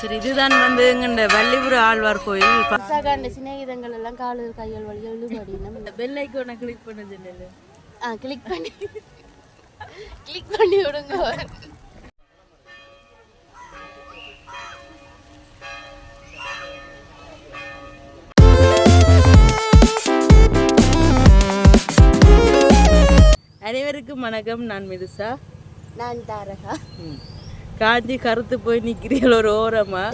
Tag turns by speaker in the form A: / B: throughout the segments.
A: சரி இதுதான் வந்து எங்கண்ட வள்ளிபுர ஆழ்வார் கோயில்.
B: பசாகாண்ட சிநேகிதங்கள் எல்லாம் காலு கையால் இழுபடி நம்ம
A: இந்த பெல் ஐக்கோனை கிளிக் பண்ண சொன்னேன்
B: ஆ கிளிக் பண்ணி கிளிக் பண்ணி விடுங்க.
A: அனைவருக்கும் வணக்கம். நான் மிதுசா.
B: நான் தாரகா.
A: காஞ்சி கருத்து போய் நிக்கிறீர்கள் ஒரு ஓரமா?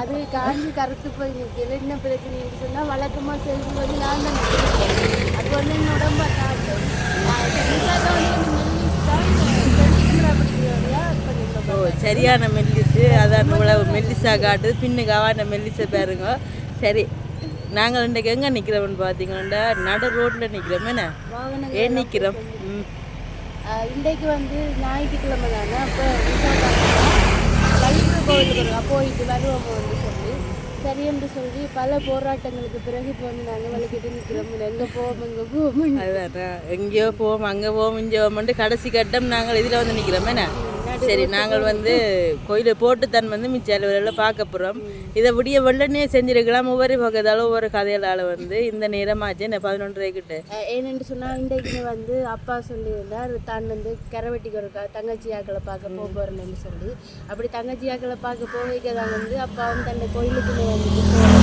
B: அது காஞ்சி கருத்து போய் நிற்கிறது என்ன பிரச்சனைன்னு சொன்னால் வழக்கமாக செல்வி வந்து நான் தான் அது வந்து என் உடம்பை காட்டும்
A: சரியான மெல்லிசு அதான் இவ்வளவு மெல்லிசா காட்டுது. பின்னுக்கு அவான மெல்லிசை பாருங்க. சரி நாங்கள் இன்றைக்கு எங்கே நிற்கிறோம்னு பார்த்தீங்கன்னா நடு ரோட்டில் நிற்கிறோம். என்ன? ஏன் நிற்கிறோம்? ம்.
B: இன்றைக்கு வந்து ஞாயிற்றுக்கிழமை தானே? அப்போ கோவிலுக்கு அப்போ போயிட்டு வருவோம் வந்து சொல்லி. சரி என்று சொல்லி பல போராட்டங்களுக்கு பிறகு இப்போ வந்து நாங்கள் வலிக்கிட்டு நிற்கிறோம். எங்கே போவோம் எங்கே போவோம்
A: எங்கேயோ போவோம் அங்கே போவோம் இங்கே போவோம்ட்டு கடைசி கட்டம் நாங்கள் இதில் வந்து நிற்கிறோம். என்ன? சரி நாங்கள் வந்து கோயிலை போட்டு தன் வந்து மிச்ச பார்க்க போகிறோம் இதை விடிய வெள்ளனே செஞ்சிருக்கலாம். ஒவ்வொரு பக்கத்தால் ஒவ்வொரு கதைகளால் வந்து இந்த நேரமாச்சு என்ன பதினொன்றரை கிட்ட?
B: அஹ் ஏனென்று சொன்னால் இன்றைக்கு வந்து அப்பா சொல்லியிருந்தார் தான் வந்து கரவெட்டிக்கு ஒரு தங்கச்சியாக்களை பார்க்க போக போகிறேன்னு சொல்லி. அப்படி தங்கச்சியாக்களை பார்க்க போக தான் வந்து அப்பா வந்து அந்த வந்து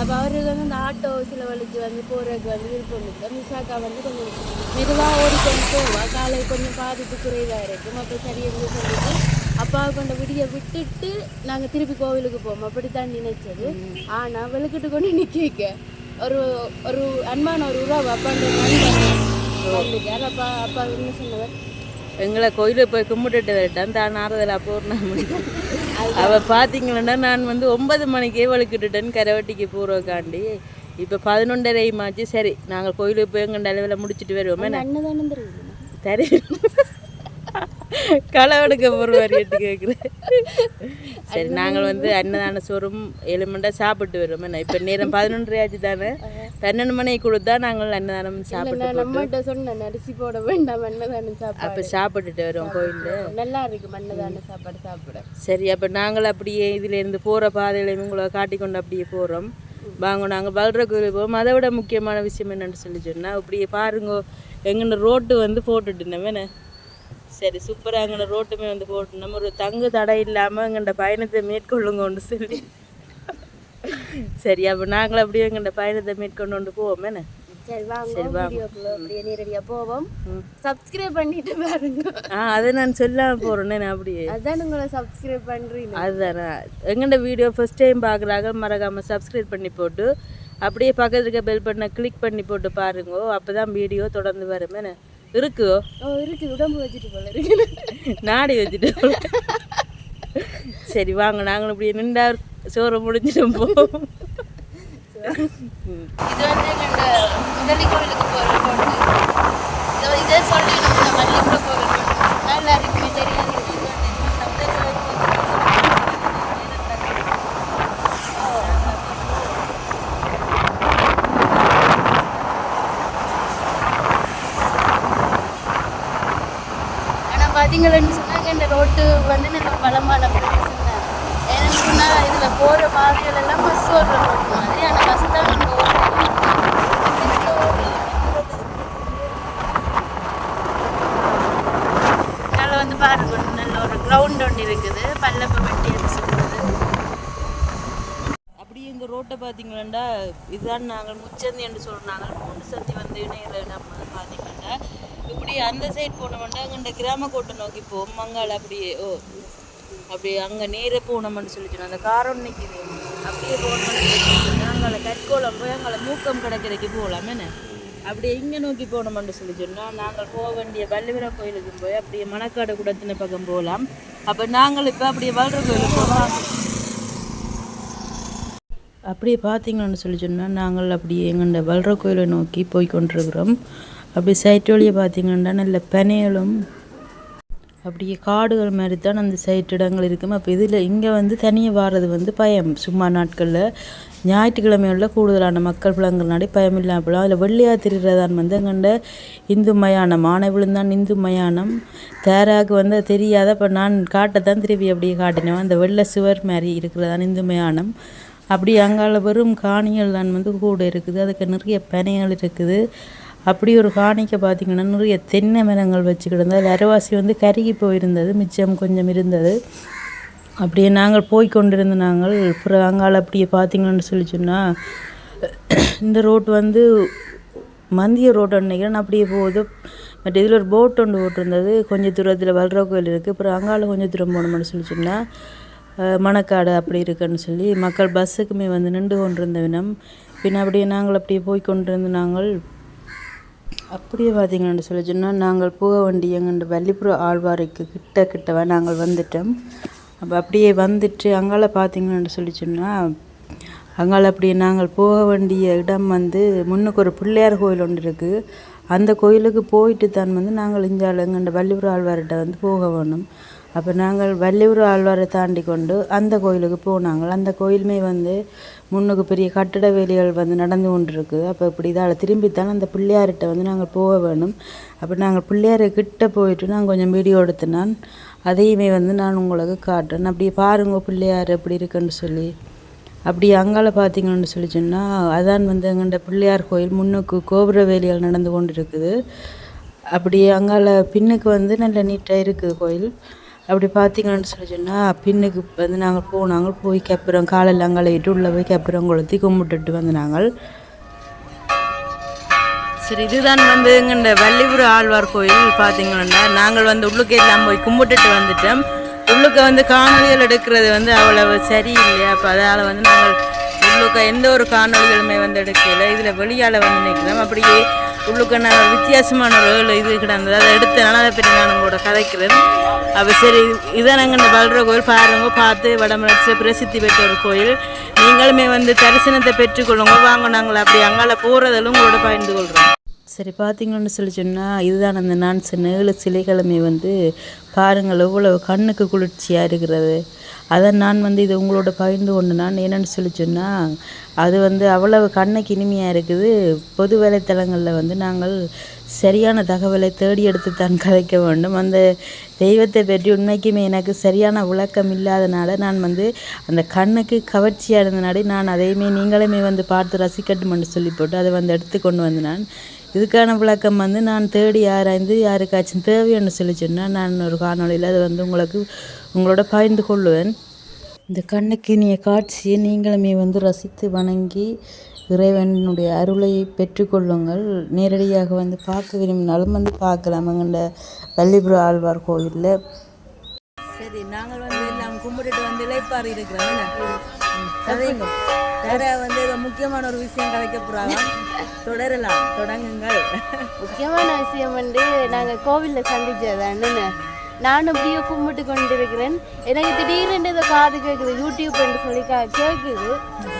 B: அப்போ அவருக்கு வந்து அந்த ஆட்டோ சில வழிக்கு வந்து போகிறதுக்கு வந்து விருப்பம் இல்லை மிஷாக்கா வந்து கொஞ்சம் மெதுவாக ஓடிக்கொண்டு போவா. காலை கொஞ்சம் பாதிப்பு குறைவாக இருக்கும். அப்போ சரி என்று சொல்லிட்டு அப்பாவை கொண்ட விடிய விட்டுட்டு நாங்கள் திருப்பி கோவிலுக்கு போவோம். அப்படித்தான் நினைச்சது. ஆனால் விளக்கிட்டு கொண்டு நிற்க ஒரு ஒரு அன்பான ஒரு உறவு அப்பாண்ட நண்பர் வந்துட்டார் அப்பா அப்பா என்ன சொன்னவர்?
A: எங்களை கோயிலுக்கு போய் கும்பிட்டுட்டு வரட்டான் தான் ஆறுதலா பௌர்ணமி அவள் பார்த்தீங்கன்னா நான் வந்து ஒன்பது மணிக்கே வழுக்கிட்டுட்டேன் கரவட்டிக்கு போகிறக்காண்டி இப்போ பதினொன்றரை மாச்சு சரி நாங்கள் கோயிலுக்கு போய் எங்கள் அளவில் முடிச்சுட்டு வருவோமே.
B: அந்த தெரியும்
A: களவெடுக்க போகிற எட்டு கேட்குறேன் சரி நாங்கள் வந்து அன்னதான சோறும் ஏழு மண்டா சாப்பிட்டு வருவோம். என்ன இப்போ நேரம் பதினொன்றரை ஆச்சு தானே பன்னெண்டு மணிக்கு கொடுத்தா நாங்கள் அன்னதானம் சாப்பிட்டு
B: நம்மகிட்ட சொன்னேன் அரிசி போட வேண்டாம் அன்னதானம் சாப்பாடு.
A: அப்போ சாப்பிட்டுட்டு வருவோம் கோயிலில்.
B: நல்லா இருக்கு அன்னதான சாப்பாடு சாப்பிட.
A: சரி அப்போ நாங்கள் அப்படியே இதுலேருந்து போகிற பாதையில உங்களை காட்டி கொண்டு அப்படியே போகிறோம் வாங்க நாங்கள் வளர கோயிலுக்கு போவோம். அதை விட முக்கியமான விஷயம் என்னன்னு சொல்லி சொன்னால் அப்படியே பாருங்க எங்கன ரோட்டு வந்து போட்டுட்டுனவேண்ணே சரி சூப்பராக ரோட்டுமே வந்து போட்டுனோம் ஒரு தங்கு தடை இல்லாமல் எங்கள்ட பயணத்தை மேற்கொள்ளுங்கன்னு சொல்லி. சரி அப்போ நாங்கள் அப்படியே எங்கள்ட பயணத்தை மேற்கொண்டு கொண்டு
B: சரி வாங்க. போவோம். சப்ஸ்கிரைப் பண்ணிட்டு பாருங்க.
A: ஆ அதை நான் சொல்லாமல் போகிறேன்னே நான் அப்படியே?
B: அதான் உங்களை சப்ஸ்கிரைப் பண்றீங்க.
A: அதுதானே. எங்கள்ட வீடியோ ஃபர்ஸ்ட் டைம் பார்க்குறாங்க மறக்காமல் சப்ஸ்கிரைப் பண்ணி போட்டு அப்படியே பக்கத்துல இருக்க பெல் பட்டனை கிளிக் பண்ணி போட்டு பாருங்க அப்போ தான் வீடியோ தொடர்ந்து வரும் என்ன? இருக்கோ.
B: இருக்கு. உடம்பு வச்சுட்டு போல இருக்கு.
A: நாடி வச்சுட்டு சரி வாங்க. நாங்களும் இப்படி நின்றா சோறு முடிஞ்சிடும் போவோம்
B: இது வந்து எங்க முதலி கோவிலுக்கு போகிற ஆனால் சொன்னாங்க இந்த ரோட்டு வந்து நல்ல பலமான பிரதேசம் தான் ஏன்னு சொன்னால் இதில் போகிற பாதைகள் எல்லாம் பஸ் ஓடுற ரோட்டு மாதிரி ஆனால் பஸ் தான் இங்கே அதில் வந்து பாருங்க நல்ல ஒரு கிரவுண்ட் ஒன்று இருக்குது. பல்லப்ப வெட்டின்னு சொல்கிறது
A: அப்படியே இந்த ரோட்டை பார்த்தீங்கன்னா இதுதான் நாங்கள் முச்சந்தி என்று சொல்கிறாங்க மூணு சந்தி வந்து இணையிற இடம் பார்த்தீங்கன்னா அப்படி அந்த சைடு போனோம்னா அங்கே கிராம கோட்டை நோக்கி போவோம் மங்கால் அப்படியே ஓ அப்படியே அங்கே நேரே போனோம்னு சொல்லிட்டு அந்த காரம் நிற்கிது அப்படியே போனோம்னு நாங்கள் கற்கோளம் போய் அங்கே மூக்கம் கிடைக்கிறதுக்கு போகலாம் என்ன? அப்படியே இங்கே நோக்கி போனோம்னு சொல்லி சொன்னால் நாங்கள் போக வேண்டிய வள்ளுவர கோயிலுக்கு போய் அப்படியே மணக்காடு குடத்தின பக்கம் போகலாம். அப்போ நாங்கள் இப்போ அப்படியே வளர கோயிலுக்கு போகலாம். அப்படியே பார்த்தீங்கன்னு சொல்லி சொன்னால் நாங்கள் அப்படியே எங்கண்ட வல்ற கோயிலை நோக்கி போய் கொண்டிருக்கிறோம். அப்படி சைட் வழியை பார்த்தீங்கன்னா நல்ல பனைகளும் அப்படியே காடுகள் மாதிரி தான் அந்த சைட் இடங்கள் இருக்கும். அப்போ இதில் இங்கே வந்து தனியாக வாரது வந்து பயம். சும்மா நாட்களில் ஞாயிற்றுக்கிழமையில கூடுதலான மக்கள் பிள்ளைங்கள்னாடி பயம் இல்லாமல்? போகலாம் அதில் வெள்ளியாக திரிகிறதான் வந்து அங்கண்ட இந்து மயானம் ஆனை விழுந்தான் இந்து மயானம். தேராக்கு வந்து அது தெரியாத இப்போ நான் காட்டத்தான் திருப்பி அப்படியே காட்டினேன். அந்த வெள்ளை சுவர் மாதிரி இருக்கிறதான் இந்து மயானம். அப்படி அங்கால வெறும் காணிகள் தான் வந்து கூட இருக்குது. அதுக்கு நிறைய பனைகள் இருக்குது. அப்படி ஒரு காணிக்க பார்த்திங்கன்னா நிறைய தென்னை மரங்கள் வச்சு கிடந்தது அரைவாசி வந்து கருகி போயிருந்தது. மிச்சம் கொஞ்சம் இருந்தது. அப்படியே நாங்கள் போய் கொண்டிருந்த நாங்கள் அப்புறம் அங்கால அப்படியே பார்த்திங்கன்னு சொல்லி சொன்னால் இந்த ரோட் வந்து மந்திய ரோடு நினைக்கிறேன். அப்படியே போகுது. பட் இதில் ஒரு போட் ஒன்று போட்டிருந்தது. கொஞ்சம் தூரத்தில் வல்ற கோயில் இருக்குது அப்புறம் அங்கால கொஞ்சம் தூரம் போகணும்னு சொல்லி சொன்னால் மணக்காடு அப்படி இருக்குன்னு சொல்லி மக்கள் பஸ்ஸுக்குமே வந்து நின்று கொண்டிருந்த வினம் பின்ன அப்படியே நாங்கள் அப்படியே போய் கொண்டிருந்த நாங்கள் அப்படியே பார்த்தீங்கன்னு சொல்லி சொன்னால் நாங்கள் போக வேண்டிய எங்கள் வள்ளிபுரம் ஆழ்வாரைக்கு கிட்ட கிட்டவே நாங்கள் வந்துட்டோம். அப்போ அப்படியே வந்துட்டு அங்கால பார்த்தீங்கன்னு சொல்லி சொன்னால் அங்கால அப்படியே நாங்கள் போக வேண்டிய இடம் வந்து முன்னுக்கு ஒரு பிள்ளையார் கோயில் ஒன்று இருக்குது அந்த கோயிலுக்கு போயிட்டு தான் வந்து நாங்கள் இங்கே எங்கள் வள்ளிபுரம் ஆழ்வார்கிட்ட வந்து போக வேணும். அப்போ நாங்கள் வள்ளியூர் ஆழ்வாரை தாண்டி கொண்டு அந்த கோயிலுக்கு போனாங்க. அந்த கோயிலுமே வந்து முன்னுக்கு பெரிய கட்டட வேலைகள் வந்து நடந்து கொண்டிருக்கு. அப்போ இப்படி இதால் திரும்பித்தான் அந்த பிள்ளையார்கிட்ட வந்து நாங்கள் போக வேணும் அப்போ நாங்கள் பிள்ளையாரை கிட்ட போயிட்டு நான் கொஞ்சம் வீடியோ எடுத்தினான் அதையுமே வந்து நான் உங்களுக்கு காட்டுறேன். அப்படியே பாருங்க பிள்ளையார் எப்படி இருக்குன்னு சொல்லி. அப்படி அங்கால பார்த்தீங்கன்னு சொல்லி சொன்னால் அதான் வந்து எங்கள்கிட்ட பிள்ளையார் கோயில் முன்னுக்கு கோபுர வேலிகள் நடந்து கொண்டு இருக்குது அப்படி அங்கால பின்னுக்கு வந்து நல்ல நீட்டாக இருக்குது கோயில். அப்படி பார்த்தீங்கன்னு சொல்லி சொன்னால் பின்னுக்கு வந்து நாங்கள் போனாங்க. போய் கப்புறம். காலையில் அங்கால உள்ளே போய் கப்புறம். கொளுத்தி கும்பிட்டுட்டு வந்து நாங்கள் சரி இதுதான் வந்து எங்கண்ட வள்ளிபுர ஆழ்வார் கோயில் பார்த்தீங்கன்னா நாங்கள் வந்து உள்ளுக்கு எல்லாம் போய் கும்பிட்டுட்டு வந்துட்டோம். உள்ளுக்க வந்து காணொலிகள் எடுக்கிறது வந்து அவ்வளவு சரியில்லை அப்போ அதால் வந்து நாங்கள் உள்ளுக்க எந்த ஒரு காணொலிகளுமே வந்து எடுக்கல. இதில் வெளியால் வந்து நிற்கிறோம் அப்படியே உள்ளுக்கு நான் வித்தியாசமான ஒரு இது கிடந்தது. அதை எடுத்தனால அதை பற்றி நான் உங்களோட கதைக்கிறேன். அப்போ சரி இதான் நாங்கள் இந்த வளர்கிற கோயில். பாருங்க பார்த்து வடமலர்ச்சி பிரசித்தி பெற்ற ஒரு கோயில். நீங்களுமே வந்து தரிசனத்தை பெற்றுக்கொள்ளுங்க. வாங்க நாங்கள் அப்படி அங்கால போகிறதிலும் உங்களோட பகிர்ந்து கொள்கிறோம் சரி பார்த்தீங்கன்னு சொல்லி சொன்னால் இதுதான் அந்த நான் சொன்ன ஏழு சிலைகளுமே வந்து பாருங்கள் எவ்வளவு கண்ணுக்கு குளிர்ச்சியாக இருக்கிறது. அதை நான் வந்து இது உங்களோட பகிர்ந்து கொண்டு நான் என்னென்னு சொல்லி சொன்னால் அது வந்து அவ்வளவு கண்ணுக்கு இனிமையாக இருக்குது. பொது வலைத்தளங்களில் வந்து நாங்கள் சரியான தகவலை தேடி எடுத்து தான் கதைக்க வேண்டும். அந்த தெய்வத்தை பற்றி உண்மைக்குமே எனக்கு சரியான விளக்கம் இல்லாதனால நான் வந்து அந்த கண்ணுக்கு கவர்ச்சியாக இருந்தனாடி நான் அதையுமே நீங்களுமே வந்து பார்த்து ரசிக்கட்டும்னு சொல்லி போட்டு அதை வந்து எடுத்து கொண்டு வந்து நான் இதுக்கான விளக்கம் வந்து நான் தேடி ஆராய்ந்து யாருக்காச்சும் தேவைன்னு சொல்லி சொன்னால் நான் ஒரு காணொளியில் அதை வந்து உங்களுக்கு உங்களோட பகிர்ந்து கொள்ளுவேன். இந்த கண்ணுக்கு இனிய காட்சியை நீங்களுமே வந்து ரசித்து வணங்கி இறைவனுடைய அருளை பெற்றுக்கொள்ளுங்கள் நேரடியாக வந்து பார்க்க விரும்பினாலும் வந்து பார்க்கலாம். எங்கள்ட வள்ளிபுர ஆழ்வார் கோயிலில். சரி நாங்கள் வந்து எல்லாம் கும்பிட்டுட்டு வந்து இலைப்பாறு இருக்கிறோம். கதைங்க. வேற வந்து ஏதோ முக்கியமான ஒரு விஷயம் கதைக்க போகிறாங்க தொடரலாம். தொடங்குங்கள்.
B: முக்கியமான விஷயம் வந்து நாங்கள் கோவிலில் சந்திச்சது அண்ணன். நானும் அப்படியே கும்பிட்டு கொண்டிருக்கிறேன். எனக்கு திடீர்னு இதை காது கேட்குது யூடியூப் என்று சொல்லி கேட்குது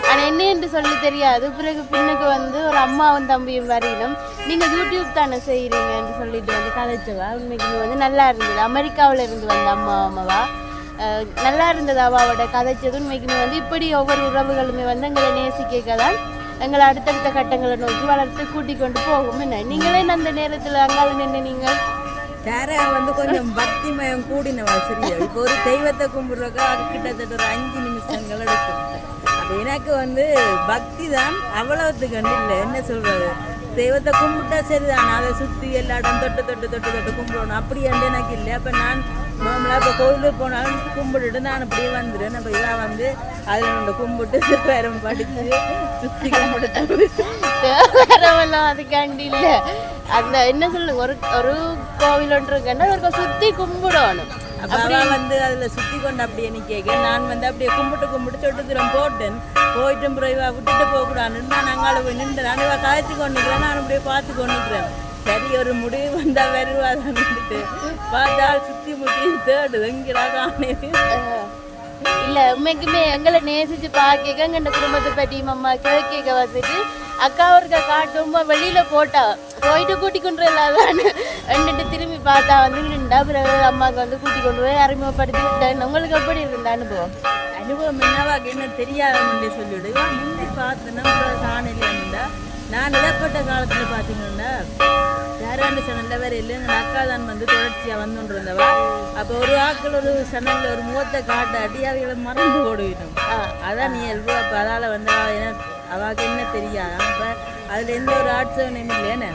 B: ஆனால் என்ன என்று சொல்லி தெரியாது. பிறகு பின்னுக்கு வந்து ஒரு அம்மாவும் தம்பியும் வரையிலும் நீங்கள் யூடியூப் தானே செய்கிறீங்கன்னு சொல்லிட்டு வந்து கதைச்சவா. உண்மைக்கு வந்து நல்லா இருந்தது. அமெரிக்காவில் இருந்து வந்த அம்மா அம்மாவா? நல்லா இருந்தது அவாவோட கதைச்சது உண்மைக்குமே வந்து இப்படி ஒவ்வொரு உறவுகளுமே வந்து எங்களை நேசிக்க தான் எங்களை அடுத்தடுத்த கட்டங்களை நோக்கி வளர்த்து கூட்டிக் கொண்டு போகும். என்ன? நீங்களே அந்த நேரத்தில் அங்கால நின்று நீங்கள்
A: வேற வந்து கொஞ்சம் பக்தி மயம் கூடினவா சரியா இப்போ ஒரு தெய்வத்தை கும்பிடுறக்கா கிட்டத்தட்ட ஒரு அஞ்சு நிமிஷங்கள் எடுக்கும். எனக்கு வந்து பக்தி தான் அவ்வளவுத்துக்கு வந்து இல்லை. என்ன சொல்றது? தெய்வத்தை கும்பிட்டா சரிதான். அதை சுற்றி எல்லா இடம் தொட்டு தொட்டு தொட்டு தொட்டு கும்பிடணும். அப்படி வந்து எனக்கு இல்லை. அப்போ நான் நார்மலாக இப்போ கோயிலுக்கு போனாலும் கும்பிட்டுட்டு நான் அப்படியே வந்துடுவேன். அப்போ இதான் வந்து அதில் ரெண்டு கும்பிட்டு பேரம் படித்து சுற்றி கும்பிட்டு
B: அதுக்காண்டி இல்லை அந்த என்ன சொல்லுங்க ஒரு ஒரு கோவில் ஒன்று இருக்குன்னா ஒரு சுற்றி கும்பிடணும்.
A: அப்ப அவ வந்து அதுல சுத்தி கொண்டு அப்படியே நிக்க நான் வந்து அப்படியே கும்பிட்டு கும்பிட்டு சொட்டு தூரம் போட்டேன். போயிட்டும் பிறகு விட்டுட்டு போக கூடாதுன்னு நான் அங்கால போய் நின்று நான் இவ காய்ச்சி கொண்டுக்கிறேன் நான் அப்படியே பார்த்து கொண்டுக்கிறேன் சரி ஒரு முடிவு வந்தா வருவாதான்ட்டு பார்த்தால் சுத்தி முத்தி தேடுது எங்கடா காணேது
B: இல்ல உண்மைக்குமே எங்களை நேசிச்சு பார்க்க எங்க குடும்பத்தை பற்றி அம்மா கேட்க வந்துட்டு அக்கா ஒருக்கா காட்டும் வெளியில போட்டா போயிட்டு கூட்டி கொண்டு வரலாதான் ரெண்டுட்டு திரும்பி பார்த்தா வந்து நின்றா பிறகு அம்மாவுக்கு வந்து கூட்டி கொண்டு போய் அறிமுகப்படுத்தி விட்டேன். உங்களுக்கு எப்படி இருந்த அனுபவம்?
A: அனுபவம் என்னவாக்கு என்ன தெரியாதவங்க சொல்லிவிடு முந்தி பார்த்து நம்ம காணலையா நான் இடப்பட்ட காலத்தில் பார்த்தீங்கன்னா யாராண்டு சேனல்ல வேற இல்லை எங்கள் அக்கா தான் வந்து தொடர்ச்சியாக வந்துட்டு இருந்தவா அப்போ ஒரு ஆட்கள் ஒரு சேனலில் ஒரு முகத்தை காட்டாட்டி அவைகளை மறந்து ஓடுவிடும். அதான் இயல்பு அப்போ அதால் வந்து என்ன அவாக்கு என்ன தெரியாது. அப்போ அதில் எந்த ஒரு ஆட்சேபனையும் இல்லையானே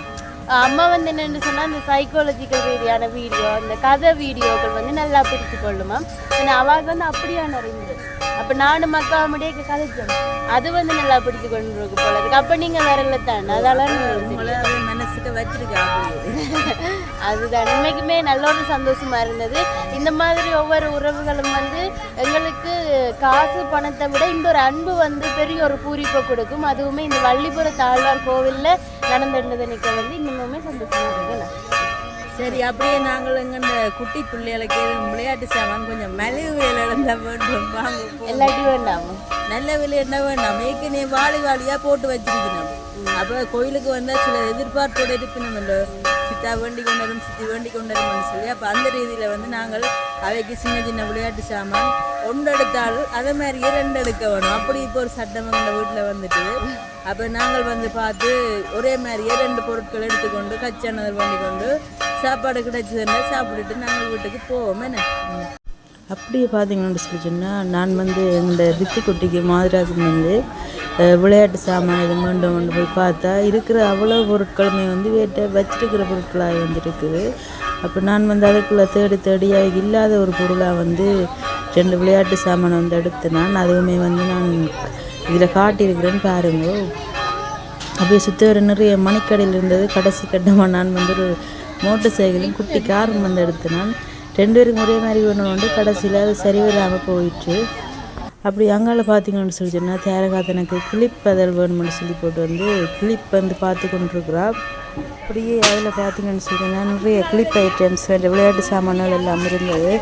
B: அம்மா வந்து என்னன்னு சொன்னா இந்த சைக்காலஜிக்கல் ரீதியான வீடியோ இந்த கதை வீடியோக்கள் வந்து நல்லா பிடிச்சு கொள்ளுமா ஏன்னா அவாக்கு வந்து அப்படியான அறிந்து அப்ப நானும் மக்கா முடிய கதைச்சோம். அது வந்து நல்லா பிடிச்சு கொண்டு இருக்கு போல இருக்கு. அப்ப நீங்க வரல தான்? அதெல்லாம்
A: மனசுக்கு வச்சிருக்கா அப்படியே
B: அதுதான். உண்மைக்குமே நல்ல ஒரு சந்தோஷமா இருந்தது. இந்த மாதிரி ஒவ்வொரு உறவுகளும் வந்து எங்களுக்கு காசு பணத்தை விட இந்த ஒரு அன்பு வந்து பெரிய ஒரு பூரிப்பை கொடுக்கும். அதுவுமே இந்த வள்ளிபுர தாழ்வார் கோவில்ல நடந்திருந்தது நிக்க வந்து இன்னுமே சந்தோஷமா இருக்கு
A: சரி அப்படியே நாங்கள் எங்க இந்த குட்டி பிள்ளைகளுக்கு விளையாட்டு சாமான் கொஞ்சம் மலிவு விலையில இருந்தா வேண்டும். வாங்க.
B: எல்லாட்டி வேண்டாமா.
A: நல்ல விலை என்ன வேண்டாம். ஏற்கனவே வாளி வாளியா போட்டு வச்சிருக்கணும். அப்ப கோயிலுக்கு வந்தா சில எதிர்பார்ப்போட இந்த சித்தா வேண்டிக் கொண்டரும் சித்தி வேண்டிக் கொண்டரும் சொல்லி அப்போ அந்த ரீதியில் வந்து நாங்கள் அவைக்கு சின்ன சின்ன விளையாட்டு சாமான் ஒன்று எடுத்தால் அதே மாதிரியே ரெண்டு எடுக்க வேணும். அப்படி இப்போ ஒரு சட்டம் எங்கள் வீட்டில் வந்துட்டு அப்போ நாங்கள் வந்து பார்த்து ஒரே மாதிரியே ரெண்டு பொருட்கள் எடுத்துக்கொண்டு கச்சானதை பண்ணி கொண்டு சாப்பாடு கிடைச்சதுன்னா சாப்பிட்டுட்டு நாங்கள் வீட்டுக்கு போவோம். என்ன? அப்படியே பார்த்தீங்கன்னு சொல்லி சொன்னால் நான் வந்து இந்த பித்தி குட்டிக்கு மாதிராக்கு வந்து விளையாட்டு சாமான் இது மீண்டும் கொண்டு போய் பார்த்தா இருக்கிற அவ்வளோ பொருட்களுமே வந்து வேட்டை வச்சிருக்கிற பொருட்களாக வந்துருக்குது அப்போ நான் வந்து அதுக்குள்ளே தேடி தேடியாக இல்லாத ஒரு பொருளாக வந்து ரெண்டு விளையாட்டு சாமானை வந்து எடுத்து நான் அதுவுமே வந்து நான் இதில் காட்டியிருக்கிறேன்னு பாருங்க. அப்படியே சுற்றி வர நிறைய மணிக்கடையில் இருந்தது. கடைசி கட்டமாக நான் வந்து ஒரு மோட்டர் சைக்கிளும் குட்டி காரும் வந்து எடுத்து நான் ரெண்டு பேருக்கும் ஒரே மாதிரி ஒன்று வந்து கடைசியில் அது சரி வராமல் போயிடுச்சு. அப்படி அங்கால பார்த்தீங்கன்னு சொல்லி சொன்னால் தேரகாத்தனுக்கு கிளிப் அதழ் வேணும்னு சொல்லி போட்டு வந்து கிளிப் வந்து பார்த்து கொண்டிருக்கிறா. அப்படியே அதில் பார்த்தீங்கன்னு சொல்லி சொன்னால் நிறைய கிளிப் ஐட்டம்ஸ் விளையாட்டு சாமான்கள் எல்லாம் இருந்தது.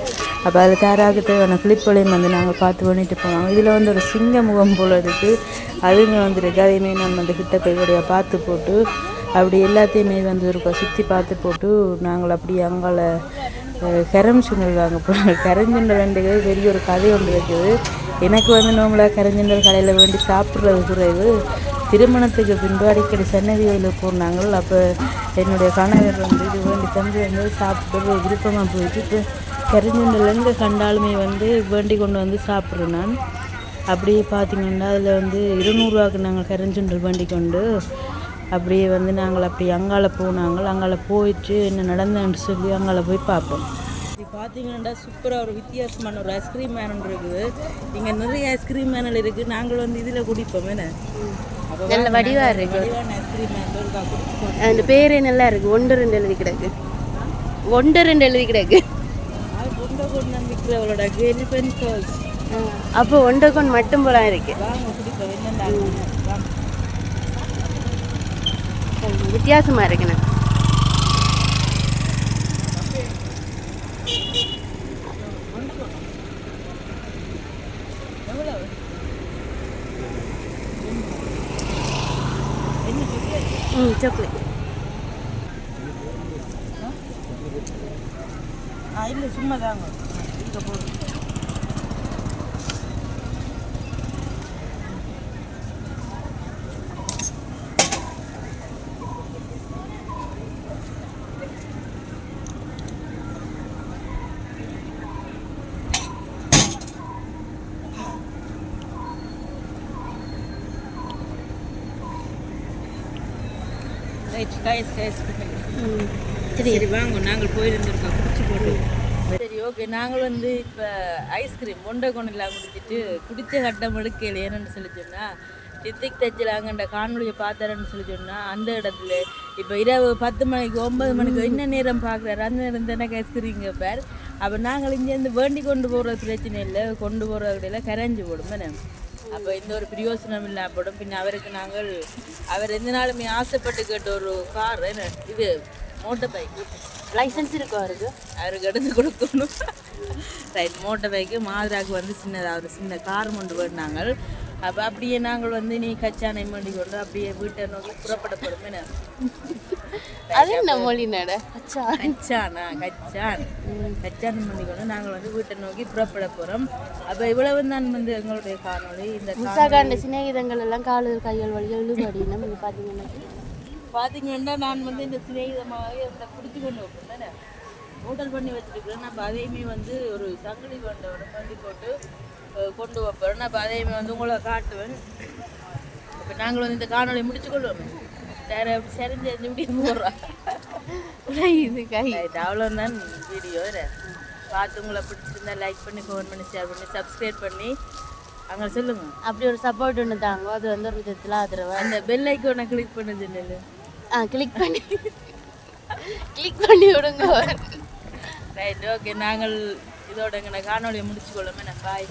A: அப்போ அதில் தேராக தேவையான கிளிப்புகளையும் வந்து நாங்கள் பார்த்து பண்ணிட்டு போனோம். இதில் வந்து ஒரு சிங்க முகம் போல் இருக்குது அதுங்க வந்துருக்கு அதையுமே நம்ம வந்து கிட்ட போய் பார்த்து போட்டு அப்படி எல்லாத்தையுமே வந்து ஒரு சுற்றி பார்த்து போட்டு நாங்கள் அப்படியே அங்கால கரம் சுண்டல் வாங்க போகிறோம் கரஞ்சுண்டல் வேண்டியது பெரிய ஒரு கதை ஒன்று இருக்குது. எனக்கு வந்து நோம்பலாக கரஞ்சுண்டல் கடையில் வேண்டி சாப்பிட்றது குறைவு. திருமணத்துக்கு பின்பு அடிக்கடி சன்னதி வயலில் போனாங்கள். அப்போ என்னுடைய கணவர் வந்து இது வேண்டி தம்பி வந்து சாப்பிட்டு விருப்பமாக போயிட்டு இப்போ கரிஞ்சுண்டல் எங்கே கண்டாலுமே வந்து வேண்டி கொண்டு வந்து சாப்பிட்றேன் நான். அப்படியே பார்த்திங்கன்னா அதில் வந்து இருநூறுவாக்கு நாங்கள் கரிஞ்சுண்டல் வேண்டி கொண்டு அப்படியே வந்து நாங்கள் அப்படி அங்கால போனாங்க. அங்கால போயிட்டு என்ன நடந்ததுன்னு சொல்லி அங்கால போய் பார்ப்போம். இது பார்த்தீங்கன்னா சூப்பராக ஒரு வித்தியாசமான ஒரு ஐஸ்கிரீம் மேனல் இருக்குது. இங்கே நிறைய ஐஸ்கிரீம் மேனல் இருக்குது. நாங்கள் வந்து இதில் குடிப்போம். என்ன?
B: நல்ல வடிவா இருக்கு.
A: வடிவான ஐஸ்கிரீம் மேனல் இருக்கா குடிப்போம்
B: அந்த பேரே நல்லா இருக்கு. ஒன்று ரெண்டு எழுதி கிடக்கு. ஒன்று ரெண்டு எழுதி கிடக்கு. அப்போ ஒன்றை கொண்டு மட்டும் போல இருக்கு.
A: வாங்க
B: வித்தியாசமா இருக்குண்ணே ம் சாக்லேட்
A: இல்லை சும்மா தாங்க இங்கே கைஸ் கைஸ்
B: ம்
A: சரி. வாங்க நாங்கள் போயிருந்திருக்கோம். குடிச்சு போட்டு. சரி ஓகே. நாங்கள் வந்து இப்போ ஐஸ்கிரீம் ஒன்றை கொண்டுலாம் குடிச்சிட்டு குடிச்ச கட்டம் எடுக்கல ஏன்னு சொல்லி சொன்னால் டித்திக் தச்சிலாங்கன்ற காணொலியை பார்த்தாரன்னு சொல்லி சொன்னால் அந்த இடத்துல இப்போ இரவு பத்து மணிக்கு ஒன்பது மணிக்கு என்ன நேரம் பார்க்குறாரு? அந்த நேரம் தானே ஐஸ்கிரீங்க பேர். அப்போ நாங்கள் இங்கேருந்து வேண்டி கொண்டு போகிறது பிரச்சனை இல்லை. கொண்டு போகிறதுல கரைஞ்சி போடும் தானே? அப்போ இந்த ஒரு பிரயோசனம் இல்லாப்படும் பின்ன அவருக்கு நாங்கள் அவர் எந்த நாளுமே ஆசைப்பட்டு கேட்ட ஒரு கார் என்ன இது மோட்டர் பைக்
B: லைசன்ஸ் இருக்கா அவருக்கு?
A: அவருக்கு எடுத்து கொடுக்கணும். ரைட் மோட்டர் பைக்கு மாதிராக்கு வந்து சின்னதாக ஒரு சின்ன கார் கொண்டு போயிருந்தாங்க அப்போ அப்படியே நாங்கள் வந்து நீ கச்சானை மண்டி கொண்டு அப்படியே வீட்டை நோக்கி புறப்பட போகிறோம் என்ன?
B: அது என்ன மொழி நட?
A: கச்சானா. கச்சான்? கச்சான். மண்டி கொண்டு நாங்கள் வந்து வீட்டை நோக்கி புறப்பட போகிறோம் அப்போ இவ்வளவு தான் வந்து எங்களுடைய காணொளி. இந்த
B: முசாகாண்ட சிநேகிதங்கள் எல்லாம் காலு கைகள் வழியாக இழுபடி நம்ம பார்த்தீங்கன்னா
A: பார்த்தீங்கன்னா நான் வந்து இந்த சிநேகிதமாகவே அந்த பிடிச்சி கொண்டு வைப்பேன் தானே? ஹோட்டல் பண்ணி வச்சுருக்கிறேன். நம்ம அதையுமே வந்து ஒரு சங்கிலி கொண்டோட பண்ணி போட்டு கொண்டு வைப்பேன் நான் அதையுமே வந்து உங்களை காட்டுவேன். இப்போ நாங்கள் வந்து இந்த காணொளி முடிச்சு வேற சரிஞ்சு இப்படி போடுறோம்
B: இது கை.
A: அவ்வளோதான் வீடியோ பார்த்து உங்களை பிடிச்சிருந்தா லைக் பண்ணி கமெண்ட் பண்ணி ஷேர் பண்ணி சப்ஸ்கிரைப் பண்ணி அங்கே சொல்லுங்க.
B: அப்படி ஒரு சப்போர்ட் ஒன்று தாங்க அது வந்து ஒரு விதத்தில் ஆதரவு?
A: அந்த பெல் ஐக்கோனை கிளிக் பண்ண சொன்னேன்
B: ஆ கிளிக் பண்ணி. கிளிக் பண்ணி விடுங்க.
A: ரைட் ஓகே நாங்கள் இதோட எங்களை காணொலியை முடிச்சு கொள்ளுமே பாய்